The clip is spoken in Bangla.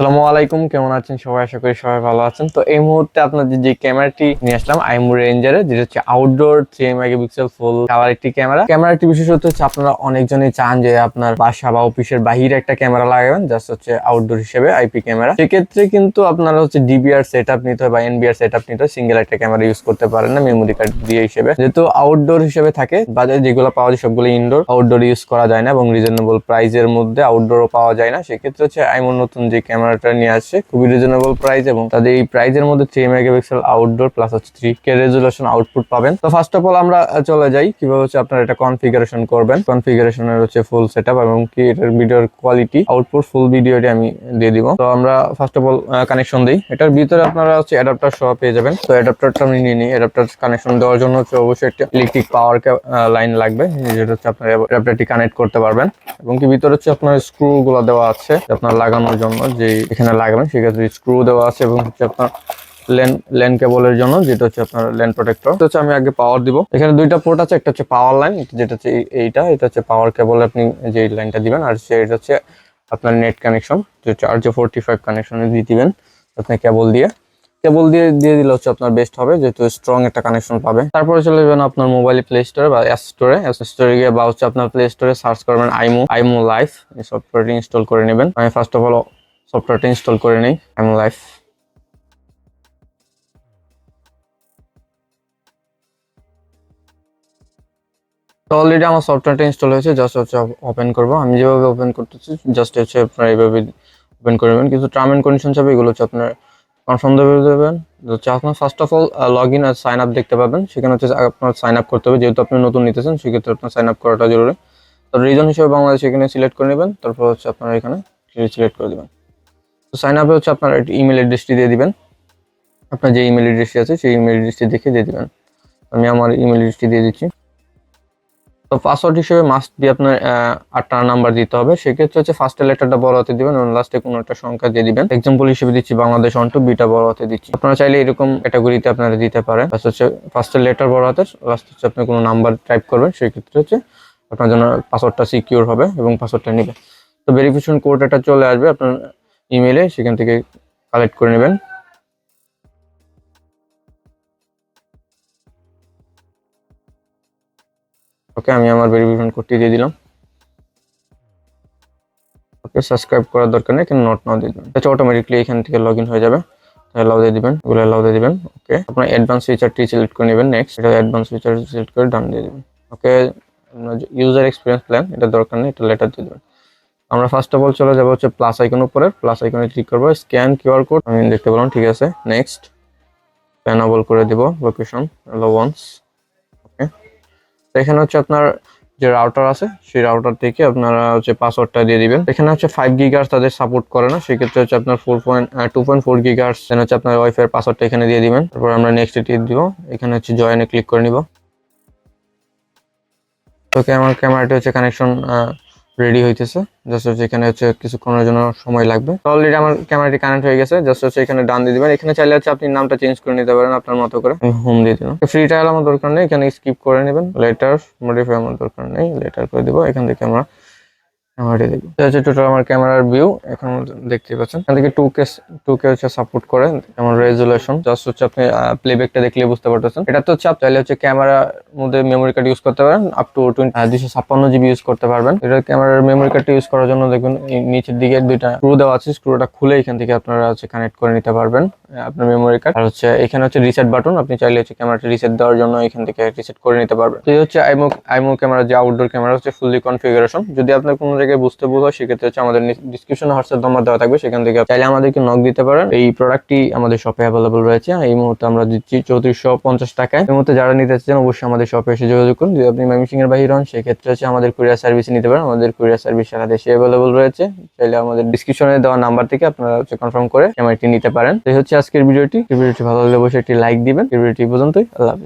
আসসালামু আলাইকুম, কেমন আছেন সবাই? আশা করি সবাই ভালো আছেন। তো এই মুহূর্তে আপনাদের যে ক্যামেরাটি নিয়ে আসলাম আইমু রেঞ্জারে যেটা হচ্ছে outdoor three megapixel full colour একটি ক্যামেরা। ক্যামেরাটি বিশেষত হচ্ছে আপনারা অনেকজনই চান যে আপনার বাসা বা অফিসের বাহিরে একটা ক্যামেরা লাগাবেন জাস্ট হচ্ছে আউটডোর হিসেবে আইপি ক্যামেরা। সেক্ষেত্রে কিন্তু আপনারা হচ্ছে ডিবিআর সেট আপ নিতে হয় বা এনবিআর সেট আপ নিতে হয় সিঙ্গেল একটা ক্যামেরা ইউজ করতে পারেন না মেমোরি কার্ড দিয়ে হিসেবে। যেহেতু আউটডোর হিসেবে থাকে, বাজারে যেগুলো পাওয়া যায় সবগুলো ইনডোর আউটডোর ইউজ করা যায় না এবং রিজনেবল প্রাইজের মধ্যে আউটডোরও পাওয়া যায় না। সেক্ষেত্রে হচ্ছে আইমুর নতুন যে ক্যামেরাটা নিয়ে আসছে খুবই রিজনেবল প্রাইস এবং তাদের এই প্রাইজের মধ্যে থ্রি মেগাপিক্সেল আউটডোর প্লাস হচ্ছে থ্রি কে রেজুলেশন আউটপুট পাবেন। তো ফার্স্ট অফ অল আমরা চলে যাই, কীভাবে হচ্ছে আপনারা এটা কনফিগারেশন করবেন। কনফিগারেশনের হচ্ছে ফুল সেট আপ এবং কি এটার ভিডিওর কোয়ালিটি আউটপুট ফুল ভিডিওটি আমি দিয়ে দিব। তো আমরা ফার্স্ট অফ অল কানেকশন দিই। এটার ভিতরে আপনারা হচ্ছে অ্যাডাপ্টার সহ পেয়ে যাবেন। তো অ্যাডাপ্টারটা আমি নিয়ে নিই। অ্যাডাপ্টার কানেকশন দেওয়ার জন্য হচ্ছে অবশ্যই একটা ইলেকট্রিক পাওয়ার লাইন লাগবে। যেটা হচ্ছে আপনার অ্যাডাপ্টারটি কানেক্ট করতে পারবেন। এবং কি ভিতরে হচ্ছে আপনার স্ক্রু গুলো দেওয়া আছে, আপনার লাগানোর জন্য যে এখানে লাগাবেন সেক্ষেত্রে স্ক্রু দেওয়া আছে এবং হচ্ছে আপনার লেন লেন কেবলের জন্য, যেটা হচ্ছে আপনার লেন প্রোটেক্টর হচ্ছে আমি আগে পাওয়ার দিব। এখানে দুইটা পোর্ট আছে, একটা হচ্ছে পাওয়ার লাইন যেটা হচ্ছে এইটা, এটা হচ্ছে পাওয়ার কেবল আপনি যে লাইনটা দিবেন, আর সে, এটা হচ্ছে আপনার নেট কানেকশন যে চার্জ ফোরটি ফাইভ কানেকশনে দিয়ে দিবেন আপনি কেবল দিয়ে। কেবল দিয়ে দিয়ে দিলে হচ্ছে আপনার বেস্ট হবে, যেহেতু স্ট্রং একটা কানেকশন পাবে। তারপরে চলে যাবেন আপনার মোবাইল প্লে স্টোরে বা অ্যাপ স্টোরে অ্যাপ স্টোরে গিয়ে বা হচ্ছে আপনার প্লে স্টোরে সার্চ করবেন আইমো আইমো লাইফ এই সফটওয়্যারটি ইনস্টল করে নেবেন। আমি ফার্স্ট অফ অল সফটওয়্যারটা ইনস্টল করে নেই আইমো লাইফ তো অলরেডি আমার সফটওয়্যারটা ইনস্টল হয়েছে জাস্ট হচ্ছে ওপেন করব। আমি যেভাবে ওপেন করতেছি জাস্ট হচ্ছে আপনার এইভাবে ওপেন করে নেবেন। কিন্তু টার্ম এন্ড কন্ডিশন হিসাবে এগুলো হচ্ছে আপনার কনফার্ম দেবে, দেবেন। হচ্ছে আপনার first of all log in R sign up দেখতে পাবেন। সেখানে হচ্ছে আপনার সাইন আপ করতে হবে। যেহেতু আপনি নতুন নিতেছেন, সেক্ষেত্রে আপনার সাইন আপ করাটা জরুরি। তো রিজন হিসেবে বাংলাদেশ এখানে সিলেক্ট করে নেবেন। তারপর হচ্ছে আপনার এখানে সিলেক্ট করে দেবেন। তো সাইন আপে হচ্ছে আপনার ইমেল অ্যাড্রেসটি দিয়ে দিবেন। আপনার যে ইমেল অ্যাড্রেসটি আছে, সেই ইমেল অ্যাড্রেসটি দেখে দিয়ে দিবেন। আমি আমার ইমেল অ্যাড্রেসটি দিয়ে দিচ্ছি। তো পাসওয়ার্ড হিসেবে মাস্ট বি আপনার আটটা নাম্বার দিতে হবে। সেক্ষেত্রে হচ্ছে ফার্স্টের লেটারটা বড় হাতে দিবেন এবং লাস্টে কোনো একটা সংখ্যা দিয়ে দিবেন। এক্সাম্পল হিসেবে দিচ্ছি বাংলাদেশ অন টু বিটা বড় হাতে দিচ্ছি। আপনারা চাইলে এরকম ক্যাটাগরিতে আপনারা দিতে পারেন। হচ্ছে ফার্স্টের লেটার বড় হাতের লাস্ট হচ্ছে আপনি কোনো নাম্বার টাইপ করবেন। সেক্ষেত্রে হচ্ছে আপনার জন্য পাসওয়ার্ডটা সিকিউর হবে এবং পাসওয়ার্ডটা নেবে তো ভেরিফিকেশন কোড এটা চলে আসবে। আপনার ইমেলে সেখান থেকে কালেক্ট করে নেবেন। ওকে আমি আমার ভেরিফিকেশন কোডটি দিয়ে দিলাম। ওকে সাবস্ক্রাইব করার দরকার নেই, কিন্তু নোট নাও দিয়ে দিবেন। এটা অটোমেটিকলি এখান থেকে লগ হয়ে যাবে। অ্যালাউ দিয়ে দিবেন ওগুলো অ্যালাউ দিয়ে দিবেন। ওকে আপনার অ্যাডভান্স ফিচারটি সিলেক্ট করে নেবেন নেক্সট এটা অ্যাডভান্স ফিচার সিলেক্ট করে ডান দিয়ে দিবেন। ওকে ইউজার এক্সপিরিয়েন্স প্ল্যান এটা দরকার নেই, এটা লেটার দিয়ে দেবেন। আমরা ফার্স্ট অফ অল চলে যাব হচ্ছে প্লাস আইকন উপরে। প্লাস আইকনে ক্লিক করব স্ক্যান কিউআর কোড আমি দেখতে পেলাম, ঠিক আছে। নেক্সট প্যানাবল করে দিব লোকেশন হ্যালো ওয়ান্স ওকে এখানে হচ্ছে আপনার যে রাউটার আছে, সেই রাউটার থেকে আপনারা হচ্ছে পাসওয়ার্ডটা দিয়ে দিবেন। এখানে হচ্ছে ফাইভ গিগার্স তাদের সাপোর্ট করে না, সেক্ষেত্রে হচ্ছে আপনার four point two point four gigahertz then হচ্ছে আপনার ওয়াইফাই পাসওয়ার্ডটা এখানে দিয়ে দিবেন। তারপর আমরা নেক্সট দিয়ে দিব, এখানে হচ্ছে জয়েনে ক্লিক করে নিব। ওকে আমার ক্যামেরাটি হচ্ছে কানেকশন রেডি হইতেছে। জাস্ট হচ্ছে এখানে হচ্ছে কিছুক্ষণের জন্য সময় লাগবে। অলরেডি আমার ক্যামেরাটি কানেক্ট হয়ে গেছে। জাস্ট হচ্ছে এখানে ডান দিয়ে দিবেন। এখানে চাইলে হচ্ছে আপনি নামটা চেঞ্জ করে নিতে পারেন আপনার মতো করে। আমি হোম দিয়ে দিলাম। ফ্রি ট্রায়াল আমার দরকার নেই। এখানে স্কিপ করে নেবেন। লেটার মডিফাই আমার দরকার নেই। লেটার করে দিব। এখান থেকে আমরা টোটাল আমার ক্যামেরার ভিউ এখন দেখতে পাচ্ছেন। এখান থেকে টু টু কে হচ্ছে সাপোর্ট রেজুলেশন জাস্ট হচ্ছে আপনি বুঝতে পারতেছেন। এটা তো হচ্ছে হচ্ছে ক্যামেরার মধ্যে মেমোরি কার্ড ইউজ করতে পারেন আপ টু দুইশো ছাপ্পান্ন জিবি ইউজ করতে পারবেন। এটা ক্যামেরার মেমোরি ইউজ করার জন্য দেখবেন নিচের দিকে দুইটা স্ক্রু দেওয়া আছে স্ক্রুটা খুলে এখান থেকে আপনারা হচ্ছে কানেক্ট করে নিতে পারবেন। আপনার মেমোরি কার্ড আর হচ্ছে এখানে হচ্ছে রিসেট বাটন আপনি চাইলে হচ্ছে ক্যামেরাটা রিসেট দেওয়ার জন্য এখান থেকে রিসেট করে নিতে পারবেন। তো এই হচ্ছে আইমো আইমো ক্যামেরা যে আউটডোর ক্যামেরা হচ্ছে ফুললি কনফিগারেশন যদি আপনার কোনো জায়গায় বুঝতে ভুল হয়, সেক্ষেত্রে হচ্ছে আমাদের ডিসক্রিপশনে হোয়াটসঅ্যাপ নাম্বার দেওয়া থাকবে। সেখান থেকে চাইলে আমাদেরকে নক দিতে পারেন। এই প্রোডাক্টটি আমাদের শপে অ্যাভেলেবল রয়েছে। এই মুহূর্তে আমরা দিচ্ছি চৌত্রিশশো পঞ্চাশ টাকায়। এই মুহূর্তে যারা নিতে চান অবশ্যই আমাদের শপে এসে যোগাযোগ করুন। যদি আপনি ময়মনসিংহ এর বাহির হন, সেক্ষেত্রে হচ্ছে আমাদের কুরিয়ার সার্ভিস নিতে পারেন। আমাদের কুরিয়ার সার্ভিস সারা দেশে অ্যাভেলেবল রয়েছে। চাইলে আমাদের ডিসক্রিপশনে দেওয়া নাম্বার থেকে আপনারা হচ্ছে কনফার্ম করে ক্যামেরাটি নিতে পারেন। তো হচ্ছে আজকের ভিডিওটি। ভিডিওটি ভালো লাগলে অবশ্যই একটি লাইক দিবেন। ভিডিওটি পর্যন্তই। আল্লাহ হাফিজ।